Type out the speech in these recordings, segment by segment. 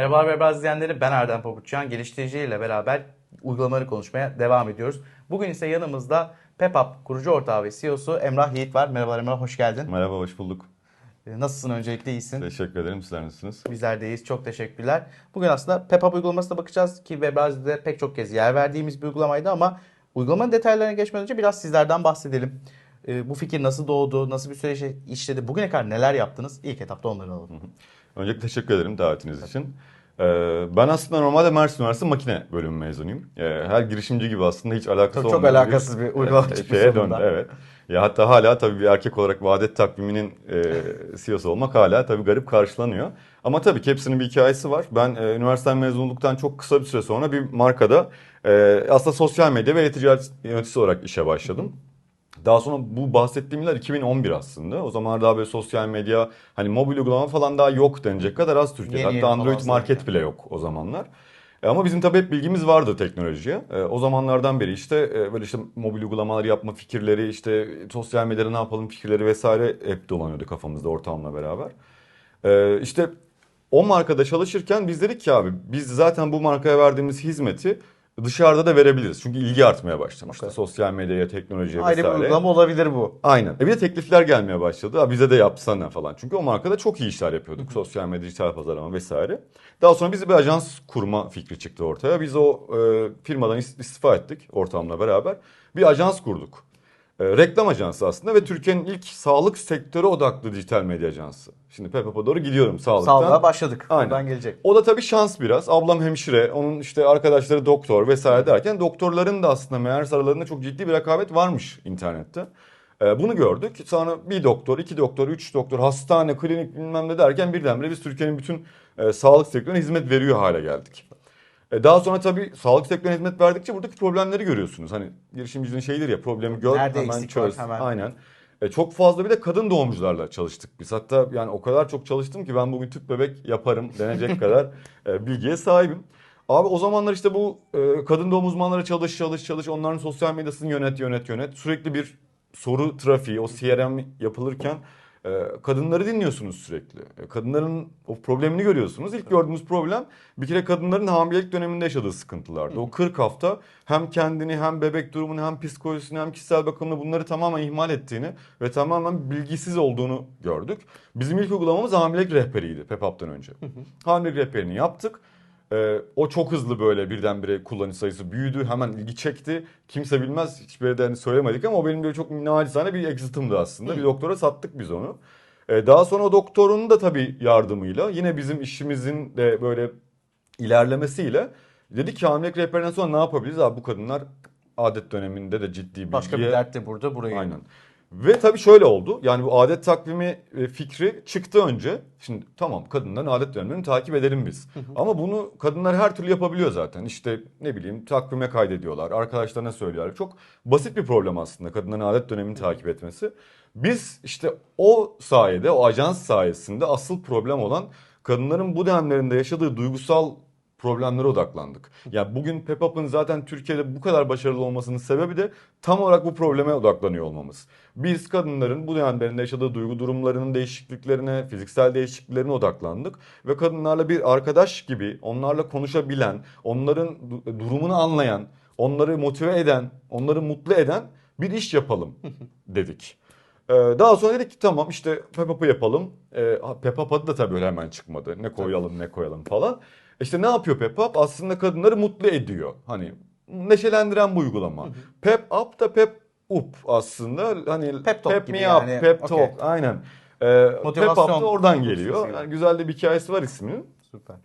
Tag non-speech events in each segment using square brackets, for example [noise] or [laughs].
Merhabalar Webbaz izleyenleri ben Erdem Pabuçyan. Geliştirici ile beraber uygulamaları konuşmaya devam ediyoruz. Bugün ise yanımızda PepUp kurucu ortağı ve CEO'su Emrah Yiğit var. Merhabalar Emrah, hoş geldin. Merhaba, hoş bulduk. Ee, Nasılsın öncelikle iyisin? Teşekkür ederim. Sizler nasılsınız? Bizler de iyiyiz. Çok teşekkürler. Bugün aslında PepUp uygulamasına bakacağız ki Webbaz'de pek çok kez yer verdiğimiz bir uygulamaydı ama uygulamanın detaylarına geçmeden önce biraz sizlerden bahsedelim. Ee, Bu fikir nasıl doğdu, nasıl bir süreç işledi, bugüne kadar neler yaptınız? İlk etapta onları alalım. Öncelikle teşekkür ederim davetiniz için. Ee, Ben aslında normalde Mersin Üniversitesi makine bölümü mezunuyum. Ee, Her girişimci gibi aslında hiç alakası Çok- çok olmayan alakasız bir uygulama e, çıkmış şeye döndü. Evet. Ya hatta hala tabii bir erkek olarak vadet takviminin e, CEO'su olmak hala tabii garip karşılanıyor. Ama tabii ki hepsinin bir hikayesi var. Ben e, üniversiteden mezun olduktan çok kısa bir süre sonra bir markada e, aslında sosyal medya ve e-ticaret yöneticisi olarak işe başladım. Daha sonra bu bahsettiğim yıllar 2011 aslında. O zaman daha böyle sosyal medya, hani mobil uygulama falan daha yok denecek kadar az Türkiye'de. Yeni yeni Hatta Android falan market sanki. bile yok o zamanlar. E, Ama bizim tabii hep bilgimiz vardı teknolojiye. E, O zamanlardan beri işte e, böyle işte mobil uygulamalar yapma fikirleri, işte sosyal medyada ne yapalım fikirleri vesaire hep dolanıyordu kafamızda ortamla beraber. İşte o markada çalışırken biz dedik ki abi biz zaten bu markaya verdiğimiz hizmeti dışarıda da verebiliriz. Çünkü ilgi artmaya başlamıştı. Okey. Sosyal medyaya, teknolojiye Ayrı bir vesaire. uygulama olabilir bu. Aynen. E bir de teklifler gelmeye başladı. Ha bize de yapsana falan. Çünkü o markada çok iyi işler yapıyorduk. Sosyal medya, dijital pazarlama vesaire. Daha sonra bize bir ajans kurma fikri çıktı ortaya. Biz o e, firmadan is- istifa ettik ortamla beraber. Bir ajans kurduk. E, reklam ajansı aslında ve Türkiye'nin ilk sağlık sektörü odaklı dijital medya ajansı. Şimdi Pepap'a doğru gidiyorum sağlıktan. Sağlığa başladık. Aynen. Buradan gelecek. O da tabii şans biraz. Ablam hemşire, onun işte arkadaşları doktor vesaire derken doktorların da aslında meğerse aralarında çok ciddi bir rekabet varmış internette. Ee, bunu gördük. Sonra bir doktor, iki doktor, üç doktor, hastane, klinik bilmem ne derken birdenbire biz Türkiye'nin bütün e, sağlık sektörüne hizmet veriyor hale geldik. E, daha sonra tabii sağlık sektörüne hizmet verdikçe buradaki problemleri görüyorsunuz. Hani girişimcinin şeyidir ya problemi gör Nerede hemen eksik var, çöz. hemen. Aynen. E, çok fazla bir de kadın doğumcularla çalıştık biz. Hatta yani o kadar çok çalıştım ki ben bugün tüp bebek yaparım denecek [laughs] kadar e, bilgiye sahibim. Abi o zamanlar işte bu e, kadın doğum uzmanları çalış çalış çalış onların sosyal medyasını yönet yönet yönet. Sürekli bir soru trafiği o CRM yapılırken kadınları dinliyorsunuz sürekli. E, kadınların o problemini görüyorsunuz. İlk gördüğümüz problem bir kere kadınların hamilelik döneminde yaşadığı sıkıntılardı. O 40 hafta hem kendini hem bebek durumunu hem psikolojisini hem kişisel bakımını bunları tamamen ihmal ettiğini ve tamamen bilgisiz olduğunu gördük. Bizim ilk uygulamamız hamilelik rehberiydi PEPAP'tan önce. hamilelik rehberini yaptık. Ee, o çok hızlı böyle birdenbire kullanıcı sayısı büyüdü. Hemen ilgi çekti. Kimse bilmez. Hiçbir yerde hani söylemedik ama o benim böyle çok nacizane bir exit'ımdı aslında. Bir doktora sattık biz onu. Ee, daha sonra o doktorun da tabii yardımıyla yine bizim işimizin de böyle ilerlemesiyle dedik ki hamilelik rehberinden sonra ne yapabiliriz? Abi bu kadınlar adet döneminde de ciddi bilgiye... Başka bir dert de burada burayı. Aynen. Ve tabii şöyle oldu. Yani bu adet takvimi e, fikri çıktı önce. Şimdi tamam kadınların adet dönemlerini takip edelim biz. Ama bunu kadınlar her türlü yapabiliyor zaten. İşte ne bileyim takvime kaydediyorlar. Arkadaşlarına söylüyorlar. Çok basit bir problem aslında kadınların adet dönemini takip etmesi. Biz işte o sayede, o ajans sayesinde asıl problem olan kadınların bu dönemlerinde yaşadığı duygusal problemlere odaklandık. Yani bugün Pepup'ın zaten Türkiye'de bu kadar başarılı olmasının sebebi de tam olarak bu probleme odaklanıyor olmamız. Biz kadınların bu dönemlerinde yaşadığı duygu durumlarının değişikliklerine, fiziksel değişikliklerine odaklandık. Ve kadınlarla bir arkadaş gibi onlarla konuşabilen, onların du- durumunu anlayan, onları motive eden, onları mutlu eden bir iş yapalım [laughs] dedik. Ee, Daha sonra dedik ki tamam işte Pepap'ı yapalım. Ee, Pepap adı da tabii öyle hemen çıkmadı. Ne koyalım ne koyalım falan. İşte ne yapıyor Pepap? Aslında kadınları mutlu ediyor. Hani neşelendiren bu uygulama. Pep up da pep up aslında. Hani Pep talk pep gibi me yani. up, pep Okey. talk. Aynen. Ee, Motivasyon pep up da oradan geliyor. Yani güzel de bir hikayesi var isminin. Süper.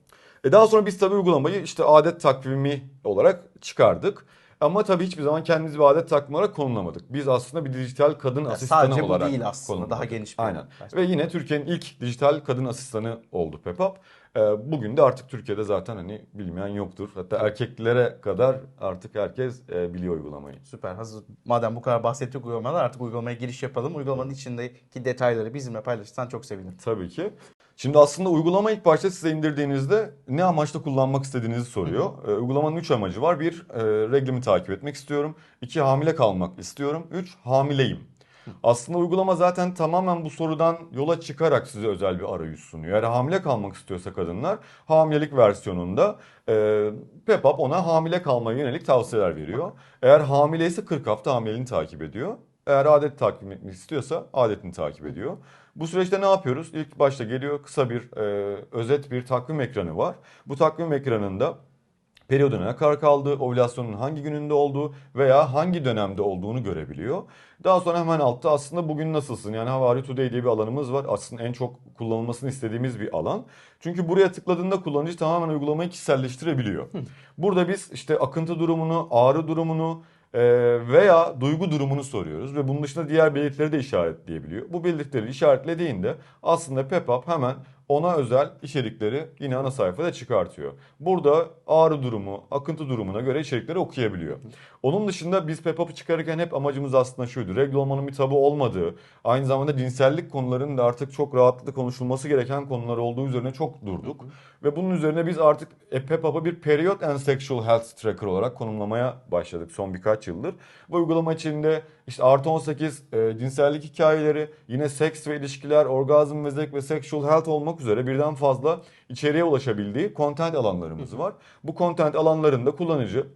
E daha sonra biz tabii uygulamayı işte adet takvimi olarak çıkardık. Ama tabii hiçbir zaman kendimizi bir adet takvimi olarak konumlamadık. Biz aslında bir dijital kadın Yani asistanı sadece bu olarak değil aslında, konumladık. daha geniş bir Aynen. Ve yine Türkiye'nin ilk dijital kadın asistanı oldu Pepap. E, bugün de artık Türkiye'de zaten hani bilmeyen yoktur. Hatta erkeklere kadar artık herkes e, biliyor uygulamayı. Süper. Hazır madem bu kadar bahsettik uygulamadan artık uygulamaya giriş yapalım. Uygulamanın içindeki detayları bizimle paylaşırsan çok sevinirim. Tabii ki. Şimdi aslında uygulama ilk başta size indirdiğinizde ne amaçla kullanmak istediğinizi soruyor. Ee, uygulamanın 3 amacı var. Bir, e, reglimi takip etmek istiyorum. İki, hamile kalmak istiyorum. Üç, hamileyim. Aslında uygulama zaten tamamen bu sorudan yola çıkarak size özel bir arayüz sunuyor. Eğer hamile kalmak istiyorsa kadınlar hamilelik versiyonunda e, PEPAP ona hamile kalmaya yönelik tavsiyeler veriyor. Eğer hamileyse 40 hafta hamileliğini takip ediyor. Eğer adet takip etmek istiyorsa adetini takip ediyor. Bu süreçte ne yapıyoruz? İlk başta geliyor kısa bir e, özet bir takvim ekranı var. Bu takvim ekranında periyoduna ne kadar kaldığı, ovülasyonun hangi gününde olduğu veya hangi dönemde olduğunu görebiliyor. Daha sonra hemen altta aslında bugün nasılsın? Yani How are you today diye bir alanımız var. Aslında en çok kullanılmasını istediğimiz bir alan. Çünkü buraya tıkladığında kullanıcı tamamen uygulamayı kişiselleştirebiliyor. Burada biz işte akıntı durumunu, ağrı durumunu, e, veya duygu durumunu soruyoruz ve bunun dışında diğer belirtileri de işaretleyebiliyor. Bu belirtileri işaretlediğinde aslında PEPAP hemen ona özel içerikleri yine ana sayfada çıkartıyor. Burada ağrı durumu, akıntı durumuna göre içerikleri okuyabiliyor. Onun dışında biz PEPAP'ı çıkarırken hep amacımız aslında şuydu. Regl olmanın bir tabu olmadığı, aynı zamanda cinsellik konularının da artık çok rahatlıkla konuşulması gereken konular olduğu üzerine çok durduk. Ve bunun üzerine biz artık e, bir Period and Sexual Health Tracker olarak konumlamaya başladık son birkaç yıldır. Bu uygulama içinde işte artı 18 e, cinsellik hikayeleri, yine seks ve ilişkiler, orgazm ve zevk ve sexual health olmak üzere birden fazla içeriye ulaşabildiği content alanlarımız var. Bu content alanlarında kullanıcı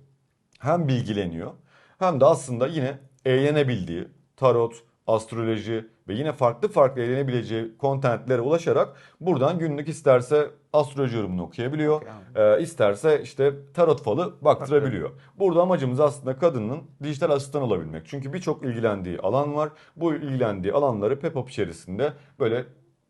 hem bilgileniyor hem de aslında yine eğlenebildiği tarot, astroloji ve yine farklı farklı eğlenebileceği kontentlere ulaşarak buradan günlük isterse astroloji yorumunu okuyabiliyor. Ee, isterse işte tarot falı baktırabiliyor. Burada amacımız aslında kadının dijital asistan olabilmek. Çünkü birçok ilgilendiği alan var. Bu ilgilendiği alanları Pepop içerisinde böyle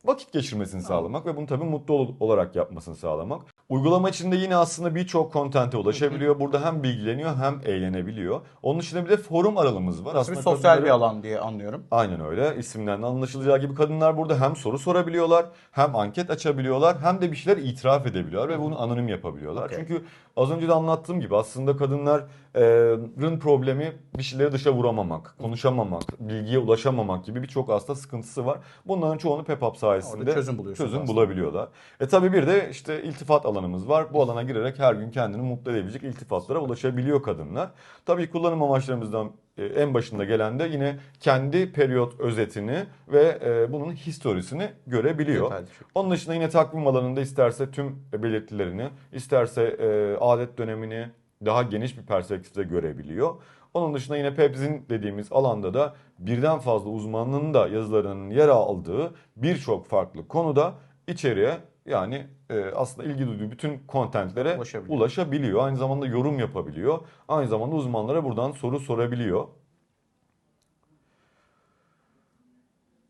vakit geçirmesini sağlamak ve bunu tabii mutlu ol- olarak yapmasını sağlamak. Uygulama içinde yine aslında birçok kontente ulaşabiliyor. Burada hem bilgileniyor hem eğlenebiliyor. Onun dışında bir de forum aralığımız var. Aslında bir sosyal kadınların- bir alan diye anlıyorum. Aynen öyle. İsimden de anlaşılacağı gibi kadınlar burada hem soru sorabiliyorlar, hem anket açabiliyorlar, hem de bir şeyler itiraf edebiliyorlar ve bunu anonim yapabiliyorlar. Okey. Çünkü az önce de anlattığım gibi aslında kadınların problemi bir şeyleri dışa vuramamak, konuşamamak, bilgiye ulaşamamak gibi birçok aslında sıkıntısı var. Bunların çoğunu PEPAP sayesinde Orada çözüm buluyorsunuz çözüm aslında. bulabiliyorlar. E tabi bir de işte iltifat alanımız var. Bu alana girerek her gün kendini mutlu edebilecek iltifatlara ulaşabiliyor kadınlar. Tabii kullanım amaçlarımızdan e, en başında gelen de yine kendi periyot özetini ve e, bunun historisini görebiliyor. Onun dışında yine takvim alanında isterse tüm belirtilerini, isterse e, adet dönemini daha geniş bir perspektifte görebiliyor. Onun dışında yine Pepzin dediğimiz alanda da birden fazla uzmanlığın da yazılarının yer aldığı birçok farklı konuda içeriye yani e, aslında ilgi duyduğu bütün kontentlere Ulaşabiliyor. ulaşabiliyor. Aynı zamanda yorum yapabiliyor. Aynı zamanda uzmanlara buradan soru sorabiliyor.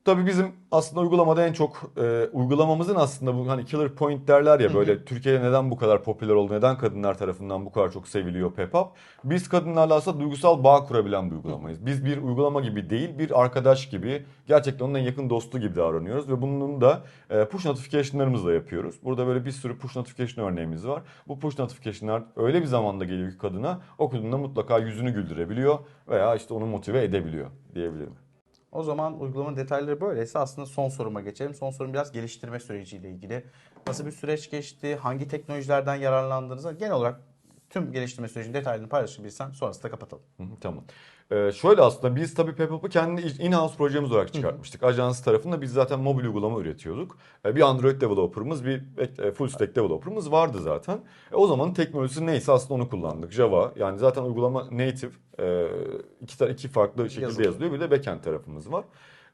Tabii bizim aslında uygulamada en çok e, uygulamamızın aslında bu hani killer point derler ya böyle Türkiye'de neden bu kadar popüler oldu, neden kadınlar tarafından bu kadar çok seviliyor PEPAP. Biz kadınlarla aslında duygusal bağ kurabilen bir uygulamayız. Biz bir uygulama gibi değil, bir arkadaş gibi gerçekten onun en yakın dostu gibi davranıyoruz ve bunun da e, push notification'larımızla yapıyoruz. Burada böyle bir sürü push notification örneğimiz var. Bu push notification'lar öyle bir zamanda geliyor ki kadına o mutlaka yüzünü güldürebiliyor veya işte onu motive edebiliyor diyebilirim. O zaman uygulamanın detayları böyleyse aslında son soruma geçelim. Son sorum biraz geliştirme süreciyle ilgili. Nasıl bir süreç geçti? Hangi teknolojilerden yararlandığınızı genel olarak tüm geliştirme sürecinin detaylarını paylaşabilirsen sonrasında kapatalım. Hı hı, Tamam. Ee, şöyle aslında biz tabii Pepup'u kendi in-house projemiz olarak çıkartmıştık. Ajans tarafında biz zaten mobil uygulama üretiyorduk. Ee, bir Android developer'ımız, bir e, full stack developer'ımız vardı zaten. E, o zaman teknolojisi neyse aslında onu kullandık. Java yani zaten uygulama native e, iki, iki farklı şekilde Yazılım. yazılıyor. Bir de backend tarafımız var.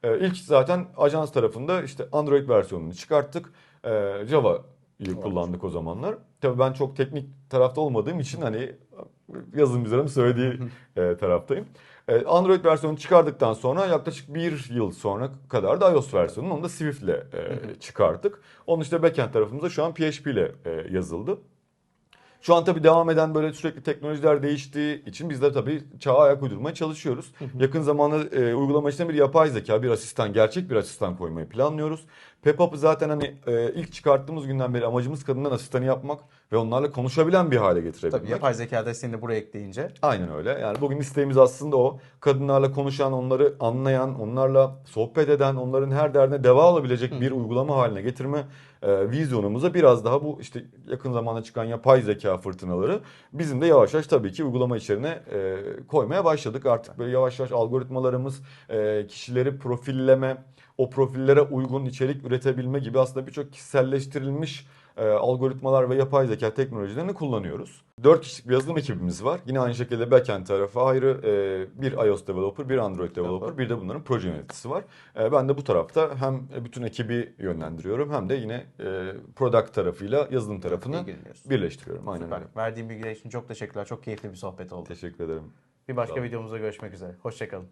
E, ilk zaten ajans tarafında işte Android versiyonunu çıkarttık. E, Java'yı kullandık o zamanlar. Tabii ben çok teknik tarafta olmadığım için hani yazılım üzerine söylediği e, taraftayım. E, Android versiyonunu çıkardıktan sonra yaklaşık bir yıl sonra kadar da iOS versiyonunu onu da Swift ile e, çıkarttık. Onun işte backend tarafımızda şu an PHP ile e, yazıldı. Şu an tabii devam eden böyle sürekli teknolojiler değiştiği için biz de tabii çağa ayak uydurmaya çalışıyoruz. Yakın zamanda e, uygulama içinde bir yapay zeka, bir asistan, gerçek bir asistan koymayı planlıyoruz. Pepup'ı zaten hani e, ilk çıkarttığımız günden beri amacımız kadından asistanı yapmak. ve onlarla konuşabilen bir hale getirebilmek. Tabii yapay zeka desteğini de buraya ekleyince Aynen öyle. Yani bugün isteğimiz aslında o. Kadınlarla konuşan, onları anlayan, onlarla sohbet eden, onların her derdine deva olabilecek bir uygulama haline getirme e, vizyonumuza biraz daha bu işte yakın zamanda çıkan yapay zeka fırtınaları bizim de yavaş yavaş tabii ki uygulama içerine e, koymaya başladık. Artık böyle yavaş yavaş algoritmalarımız e, kişileri profilleme, o profillere uygun içerik üretebilme gibi aslında birçok kişiselleştirilmiş e, algoritmalar ve yapay zeka teknolojilerini kullanıyoruz. 4 kişilik bir yazılım ekibimiz var. Yine aynı şekilde backend tarafı ayrı e, bir iOS developer, bir Android developer, bir de bunların proje yöneticisi var. E, ben de bu tarafta hem bütün ekibi yönlendiriyorum hem de yine e, product tarafıyla yazılım tarafını birleştiriyorum. Aynen Süper. öyle. Verdiğim bilgiler için çok teşekkürler. Çok keyifli bir sohbet oldu. Teşekkür ederim. Bir başka videomuzda görüşmek üzere. Hoşçakalın.